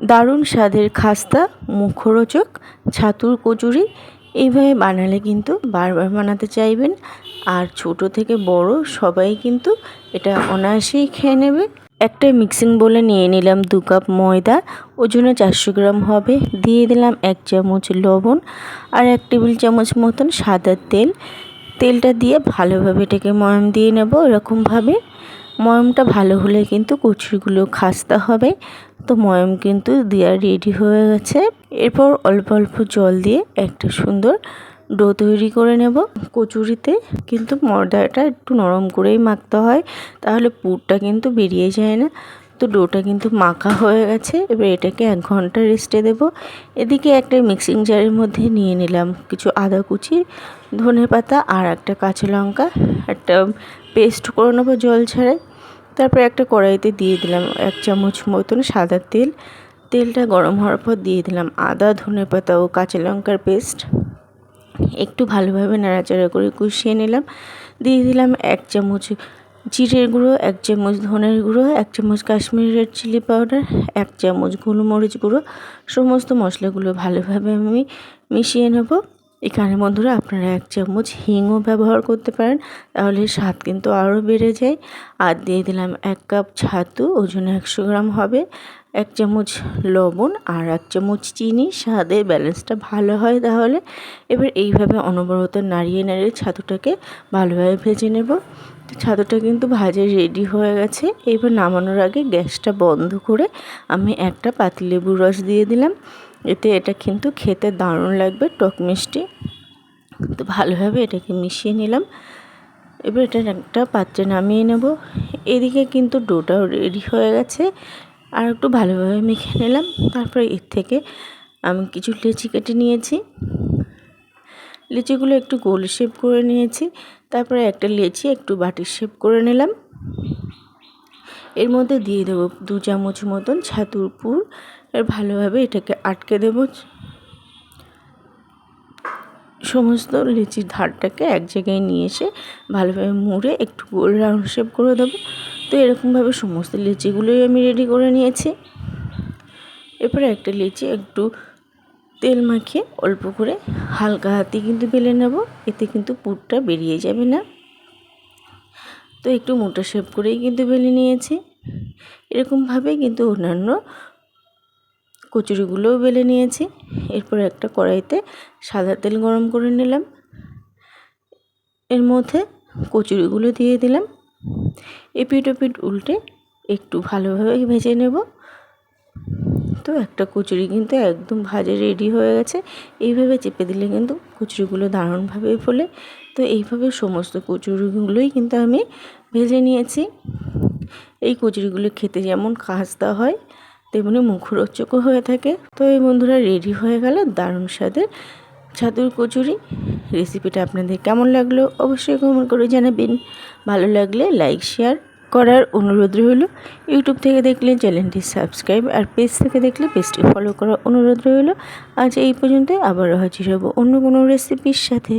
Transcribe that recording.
দারুণ স্বাদের খাস্তা, মুখরোচক, ছাতুর কচুরি এইভাবে বানালে কিন্তু বারবার বানাতে চাইবেন। আর ছোট থেকে বড় সবাই কিন্তু এটা অনায়াসেই খেয়ে নেবে। একটা মিক্সিং বলে নিয়ে নিলাম দু কাপ ময়দা ওজনে চারশো গ্রাম হবে। দিয়ে দিলাম এক চামচ লবণ আর এক টেবিল চামচ মতন সাদা তেল। তেলটা দিয়ে ভালোভাবে এটাকে ময়ম দিয়ে নেব এরকমভাবে। ময়মটা ভালো হলে কিন্তু কচুরিগুলো খাস্তা হবে। তো ময়ম কিন্তু দেওয়া রেডি হয়ে গেছে। এরপর অল্প অল্প জল দিয়ে একটা সুন্দর ডো তৈরি করে নেব। কচুরিতে কিন্তু ময়দাটা একটু নরম করেই মাখতে হয়, তাহলে পুরটা কিন্তু বেরিয়ে যায় না। তো ডোটা কিন্তু মাখা হয়ে গেছে, এবার এটাকে এক ঘণ্টা রেস্টে দেব। এদিকে একটা মিক্সিং জারের মধ্যে নিয়ে নিলাম কিছু আদা কুচি ধনে পাতা আর একটা কাঁচা লঙ্কা। একটা পেস্ট করে নেব জল ছাড়াই। তারপর একটা কড়াইতে দিয়ে দিলাম এক চামচ মতন সাদা তেল। তেলটা গরম হওয়ার পর দিয়ে দিলাম আদা, ধনে পাতা ও কাঁচা লঙ্কার পেস্ট। একটু ভালোভাবে নাড়াচাড়া করে কষিয়ে নিলাম। দিয়ে দিলাম এক চামচ জিরের গুঁড়ো, এক চামচ ধনের গুঁড়ো, এক চামচ কাশ্মীরি রেড চিলি পাউডার, এক চামচ গোলমরিচ গুঁড়ো। সমস্ত মশলাগুলো ভালোভাবে আমি মিশিয়ে নেব। এখানে বন্ধুরা আপনারা এক চামচ হিংও ব্যবহার করতে পারেন, তাহলে স্বাদ কিন্তু আরও বেড়ে যায়। আর দিয়ে দিলাম এক কাপ ছাতু, ওজন একশো গ্রাম হবে, এক চামচ লবণ আর এক চামচ চিনি স্বাদের ব্যালেন্সটা ভালো হয় তাহলে। এবার এইভাবে অনবরত নাড়িয়ে নাড়িয়ে ছাতুটাকে ভালোভাবে ভেজে নেব। ছাতুটা কিন্তু ভাজে রেডি হয়ে গেছে। এবার নামানোর আগে গ্যাসটা বন্ধ করে আমি একটা পাতিলেবুর রস দিয়ে দিলাম। এতে এটা কিন্তু খেতে দারুণ লাগবে, টক মিষ্টি। তো ভালোভাবে এটাকে মিশিয়ে নিলাম। এবার এটা একটা পাত্রে নামিয়ে নেব। এদিকে কিন্তু ডোটাও রেডি হয়ে গেছে। আর একটু ভালোভাবে মেখে নিলাম। তারপরে এর থেকে আমি কিছু লেচি কেটে নিয়েছি। লিচিগুলো একটু গোল শেপ করে নিয়েছি। তারপরে একটা লেচি একটু বাটির শেপ করে নিলাম। এর মধ্যে দিয়ে দেবো দু চামচ মতন ছাতুর পুর আর ভালোভাবে এটাকে আটকে দেব। সমস্ত লিচির ধারটাকে এক জায়গায় নিয়ে এসে ভালোভাবে মুড়ে একটু গোল রাউন্ড শেপ করে দেবো। তো এরকমভাবে সমস্ত লিচিগুলোই আমি রেডি করে নিয়েছি। এরপরে একটা লিচি একটু তেল মাখিয়ে অল্প করে হালকা হাতে কিন্তু বেলে নেব, এতে কিন্তু পুরটা বেরিয়ে যাবে না। তো একটু মোটা শেপ করেই কিন্তু বেলে নিয়েছি। এরকমভাবে কিন্তু অন্যান্য কচুরিগুলোও বেলে নিয়েছি। এরপর একটা কড়াইতে সাদা তেল গরম করে নিলাম। এর মধ্যে কচুরিগুলো দিয়ে দিলাম। এপিট ওপিট উল্টে একটু ভালোভাবে ভেজে নেব। তো একটা কচুরি কিন্তু একদম ভাজে রেডি হয়ে গেছে। এইভাবে চেপে দিলে কিন্তু কচুরিগুলো দারুণভাবে ফোলে। তো এইভাবে সমস্ত কচুরিগুলোই কিন্তু আমি ভেজে নিয়েছি। এই কচুরিগুলো খেতে যেমন খাস্তা হয়, তেমনি মুখরোচকও হয়ে থাকে। তো এই বন্ধুরা, রেডি হয়ে গেল দারুণ স্বাদের ছাতুর কচুরি। রেসিপিটা আপনাদের কেমন লাগল অবশ্যই কমেন্ট করে জানাবেন। ভালো লাগলে লাইক, শেয়ার করার অনুরোধ রইল। ইউটিউব থেকে দেখলে চ্যানেলটি সাবস্ক্রাইব আর পেজ থেকে দেখলে পেজটি ফলো করার অনুরোধ রইল। আজ এই পর্যন্ত আবারও হাজির হব অন্য কোনো রেসিপির সাথে।